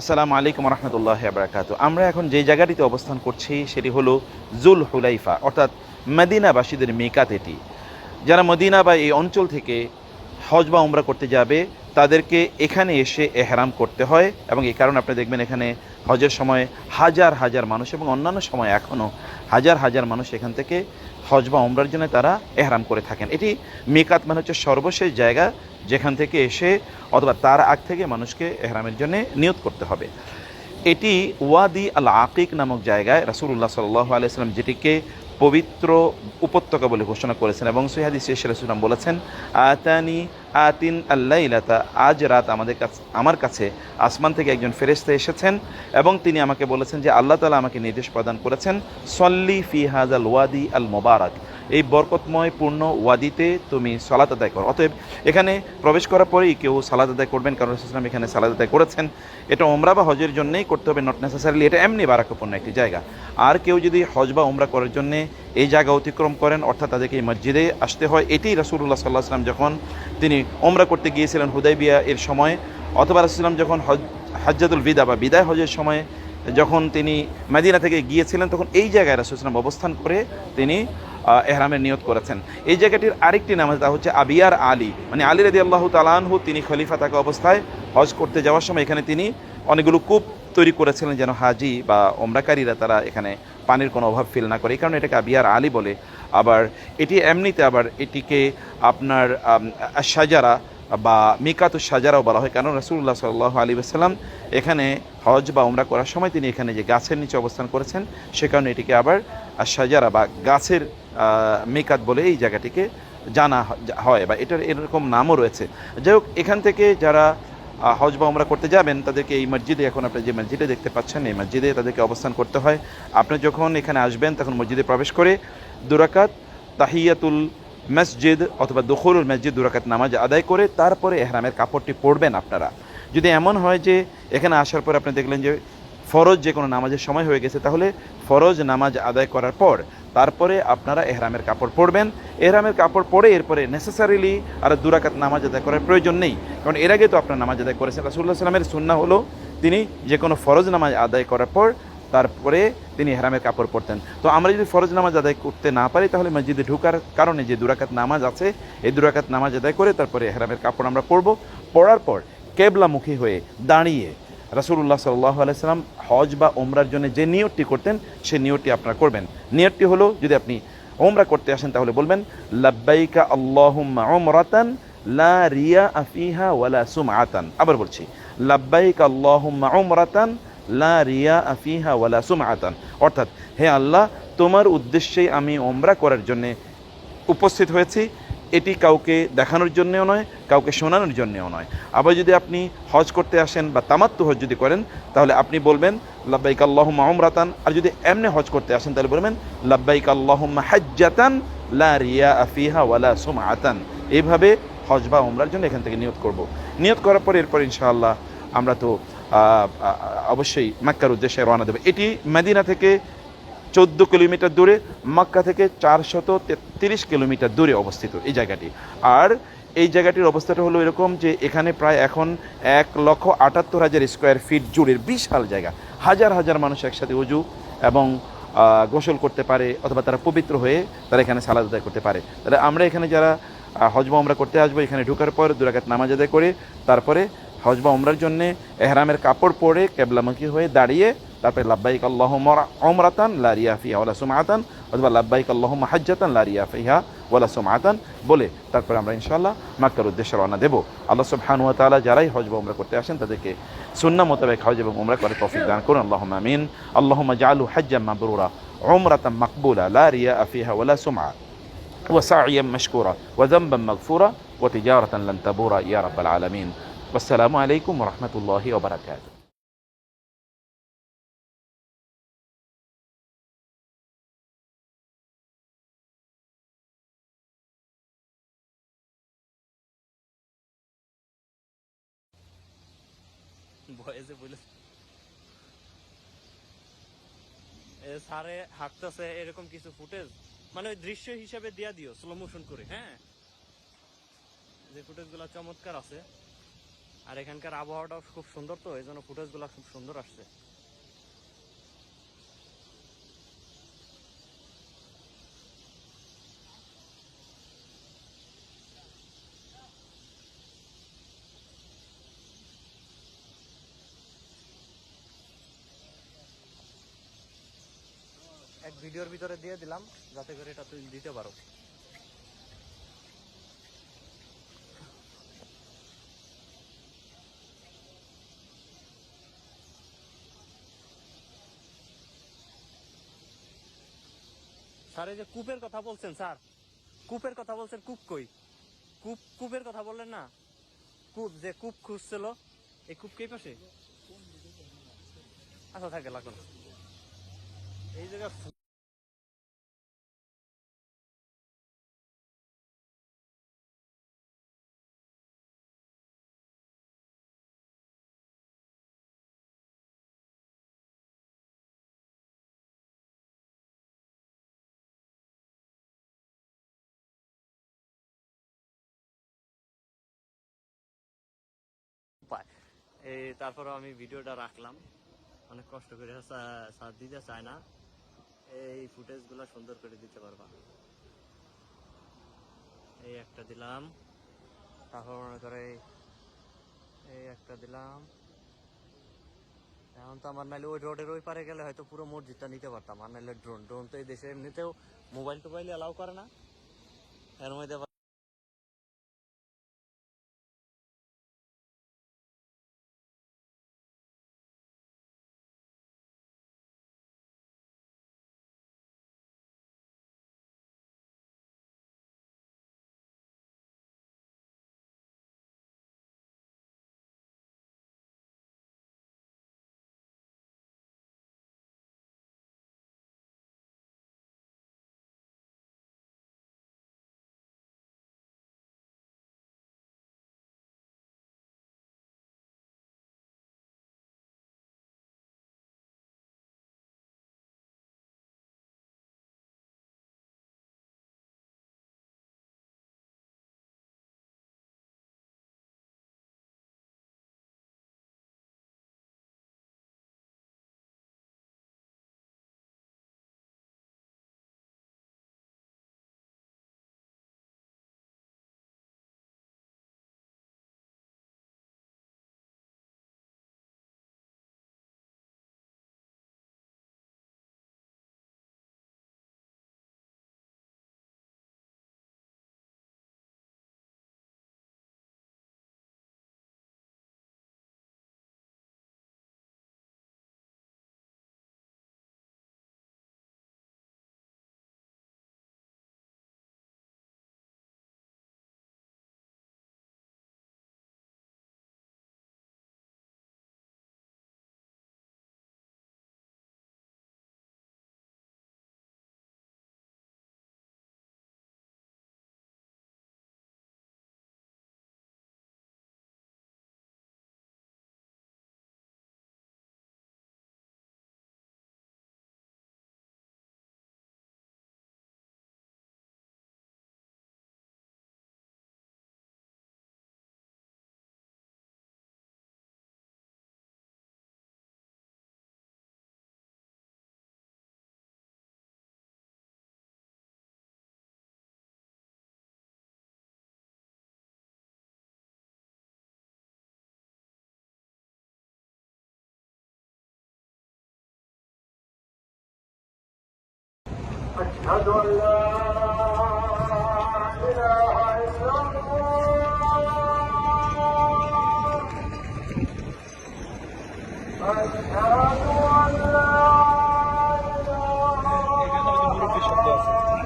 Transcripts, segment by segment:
আসসালামু আলাইকুম রহমতুল্লাহ আবরাকাত আমরা এখন যে জায়গাটিতে অবস্থান করছি, সেটি হলো জুল হুলাইফা অর্থাৎ মদিনাবাসীদের মেকাত এটি। যারা মদিনা বা এই অঞ্চল থেকে হজ বা উমরা করতে যাবে, তাদেরকে এখানে এসে এহরাম করতে হয় এবং এই কারণে আপনি দেখবেন এখানে হজের সময় হাজার হাজার মানুষ এবং অন্যান্য সময় এখনও হাজার হাজার মানুষ এখান থেকে হজ বা অমরার জন্য তারা এহরাম করে থাকেন। এটি মেকাত মানে হচ্ছে সর্বশেষ জায়গা যেখান থেকে এসে অথবা তার আগ থেকে মানুষকে এহরামের জন্য নিয়োগ করতে হবে। এটি ওয়াদি আল আকিক নামক জায়গায় রাসুল্লাহ সাল্লাহ আলিয়াল্লাম যেটিকে পবিত্র উপত্যকা বলে ঘোষণা করেছেন এবং সৈহাদি শেষরাম বলেছেন, আতানি আতিন আল্লাহ ইলাতা আজ রাত আমাদের কাছে আমার কাছে আসমান থেকে একজন ফেরেস্তে এসেছেন এবং তিনি আমাকে বলেছেন যে আল্লাহ তালা আমাকে নির্দেশ প্রদান করেছেন, সল্লি ফি হাজ আল ওয়াদি আল মোবারক এই বরকতময় পূর্ণ ওয়াদিতে তুমি সালাত আদায় করো। অতএব এখানে প্রবেশ করার পরেই কেউ সালাদ আদায় করবেন কারণ ইসলাম এখানে সালাদ আদায় করেছেন। এটা ওমরা বা হজের জন্যই করতে হবে নট নেসেসারিলি এটা এমনি বারাকপূর্ণ একটি জায়গা। আর কেউ যদি হজ বা উমরা করার জন্যে এই জায়গা অতিক্রম করেন, অর্থাৎ তাদেরকে এই মসজিদে আসতে হয় এটি রাসুল্লাহ সাল্লাহ সাল্লাম যখন তিনি ওমরা করতে গিয়েছিলেন হুদাইবিয়া এর সময়, অথবা রাসুলাম যখন হজ, হাজ্জাতুল বিদা বা বিদায় হজের সময় যখন তিনি মাদিনা থেকে গিয়েছিলেন, তখন এই জায়গায় রাসুলাম অবস্থান করে তিনি এহরামের নিয়ত করেছেন। এই জায়গাটির আরেকটি নাম তা হচ্ছে আবিয়ার আলী। মানে আলী রাদি আল্লাহ তালানহু তিনি খলিফা থাকা অবস্থায় হজ করতে যাওয়ার সময় এখানে তিনি অনেকগুলো কূপ তৈরি করেছিলেন যেন হাজি বা ওমরাকারীরা তারা এখানে পানির কোনো অভাব ফিল না করে। এই কারণে এটাকে আবিয়ার আলী বলে। আবার এটি এমনিতে আবার এটিকে আপনার সাজারা বা মিকাতু সাজারাও বলা হয়। কারণ রাসুল্লাহ সাল্লাহ আলী আসসালাম এখানে হজ বা উমরা করার সময় তিনি এখানে যে গাছের নিচে অবস্থান করেছেন, সে কারণে এটিকে আবার সাজারা বা গাছের মিকাত বলে এই জায়গাটিকে জানা হয় বা এটার এরকম নামও রয়েছে। যাই হোক, এখান থেকে যারা হজ বা উমরা করতে যাবেন, তাদেরকে এই মসজিদে এখন আপনি যে মসজিদে দেখতে পাচ্ছেন, এই মসজিদে তাদেরকে অবস্থান করতে হয়। আপনি যখন এখানে আসবেন, তখন মসজিদে প্রবেশ করে দুরাকাত তাহিয়াতুল মসজিদ অথবা দখরুল মসজিদ দুরাকাত নামাজ আদায় করে, তারপরে এহরামের কাপড়টি পরবেন আপনারা। যদি এমন হয় যে এখানে আসার পর আপনি দেখলেন যে ফরজ যে কোনো নামাজের সময় হয়ে গেছে, তাহলে ফরজ নামাজ আদায় করার পর তারপরে আপনারা এহরামের কাপড় পরবেন। এহরামের কাপড় পরে এরপরে নেসেসারিলি আর দুরাকাত নামাজ আদায় করার প্রয়োজন নেই। কারণ এর আগে তো আপনার নামাজ আদায় করেছেন। রাসুল্লাহ সাল্লামের সুন্না হলো তিনি যে কোনো ফরজ নামাজ আদায় করার পর তারপরে তিনি হেরামের কাপড় পরতেন। তো আমরা যদি ফরজ নামাজ আদায় করতে না পারি, তাহলে মসজিদে ঢোকার কারণে যে দুরাকাত নামাজ আছে, এই দুরাকাত নামাজ আদায় করে তারপরে হেরামের কাপড় আমরা পরবো। পরার পর কেবলামুখী হয়ে দাঁড়িয়ে রাসুল্লাহ সাল্লাহ আলাইসাল্লাম হজ বা ওমরার জন্য যে নিয়তটি করতেন সেই নিয়তটি আপনারা করবেন। নিয়তটি হলো, যদি আপনি ওমরা করতে আসেন, তাহলে বলবেন, লাব্বাইকা আল্লাহুম্মা ওমরাতান লা রিয়া আফিহা ওয়ালা সুমআতান। আবার বলছি, লাব্বাইক আল্লাহুম্মা ওমরাতান লা রিয়া আফিহা ওয়ালা সুমআতান। অর্থাৎ, হে আল্লাহ, তোমার উদ্দেশ্যেই আমি ওমরা করার জন্যে উপস্থিত হয়েছি। এটি কাউকে দেখানোর জন্যেও নয়, কাউকে শোনানোর জন্যেও নয়। আবার যদি আপনি হজ করতে আসেন বা তামাত্তু হজ যদি করেন, তাহলে আপনি বলবেন, লাব্বাইক আল্লাহুম্মা উমরাতান। আর যদি এমনি হজ করতে আসেন, তাহলে বলবেন, লাব্বাইক আল্লাহুম্মা হাজ্জাতান লা রিয়া আফিহা ওয়ালা সুমআতান। এইভাবে হজ বা উমরার জন্য এখান থেকে নিয়ত করব। নিয়ত করার পর এরপর ইনশাআল্লাহ আমরা তো অবশ্যই মাক্কার উদ্দেশ্যে রওনা দেবো। এটি মেদিনা থেকে চোদ্দ কিলোমিটার দূরে মক্কা থেকে চারশত তেত্রিশ কিলোমিটার দূরে অবস্থিত এই জায়গাটি। আর এই জায়গাটির অবস্থাটা হলো এরকম যে এখানে প্রায় এখন এক লক্ষ আটাত্তর হাজার স্কোয়ার ফিট জুড়ে বিশাল জায়গা। হাজার হাজার মানুষ একসাথে উজু এবং গোসল করতে পারে অথবা তারা পবিত্র হয়ে তারা এখানে সালাদ আদায় করতে পারে। তাহলে আমরা এখানে যারা আহ, হজ আমরা করতে আসব এখানে ঢোকার পর দুরাকাত নামাজ আদায় করে তারপরে হজবা ওমরার জন্য এহরামের কাপড় পরে কেবলামুখী হয়ে দাঁড়িয়ে তারপরে লাব্বাইক আল্লাহ ওমরাতান লারিয়া ফিহা ওলা সুমাতান অথবা লাব্বাইক আল্লাহ হাজ্জাতান লারিয়া ফিহা ওলা সুমাতান বলে তারপরে আমরা ইনশাল্লাহ মাক্কার উদ্দেশ্যে রওনা দেবো আল্লাহ সুবহানুয়া তাআলা যারাই হজ বা উমরা করতে আসেন তাদেরকে সুন্না মোতাবেক হজ এবং উমরা করে তৌফিক দান করুন আল্লাহ আমিন আল্লাহুম্মা জাআলু হাজ্জাম মাবরুরা عمرة مقبولة لا رياء فيها ولا سمعة وسعيا مشكورا وذنبا مغفورا وتجارة لن تبور يا رب العالمين والسلام عليكم ورحمة الله وبركاته ভয়েসে বলে সারে হাঁটতেছে এরকম কিছু ফুটেজ মানে ওই দৃশ্য হিসাবে দিয়া দিও স্লো মোশন করে হ্যাঁ? যে ফুটেজগুলা চমৎকার আছে। আর এখানকার আবহাওয়াটাও খুব সুন্দর তো, এই জন্য ফুটেজগুলা খুব সুন্দর আসছে। এক ভিডিওর ভিতরে দিয়ে দিলাম, যাতে করে এটা তুই দিতে পারো। স্যার, এই যে কূপের কথা বলছেন, স্যার। কূপের কথা বলছেন কূপ কই? কূপ, কূপের কথা বললেন না? কূপ যে কূপ খুঁজছিল, এই কূপ কে পাশে? আচ্ছা থাকে, লাগল। এই জায়গা এই তারপরে আমি ভিডিওটা রাখলাম। অনেক কষ্ট করে সা- সাথ দিতে চায় না। এই ফুটেজগুলো সুন্দর করে দিতে পারবা। এই একটা দিলাম। তারপর মনে করে এই একটা দিলাম। এখন তো আমার নাহলে ওই রোডের ওই পারে গেলে হয়তো পুরো মসজিদটা নিতে পারতাম। আর নাহলে ড্রোন ড্রোন তো এই দেশে এমনিতেও মোবাইল টোবাইল অ্যালাউ করে না। এর মধ্যে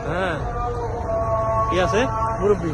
হ্যাঁ। কি আছে? মুরব্বী।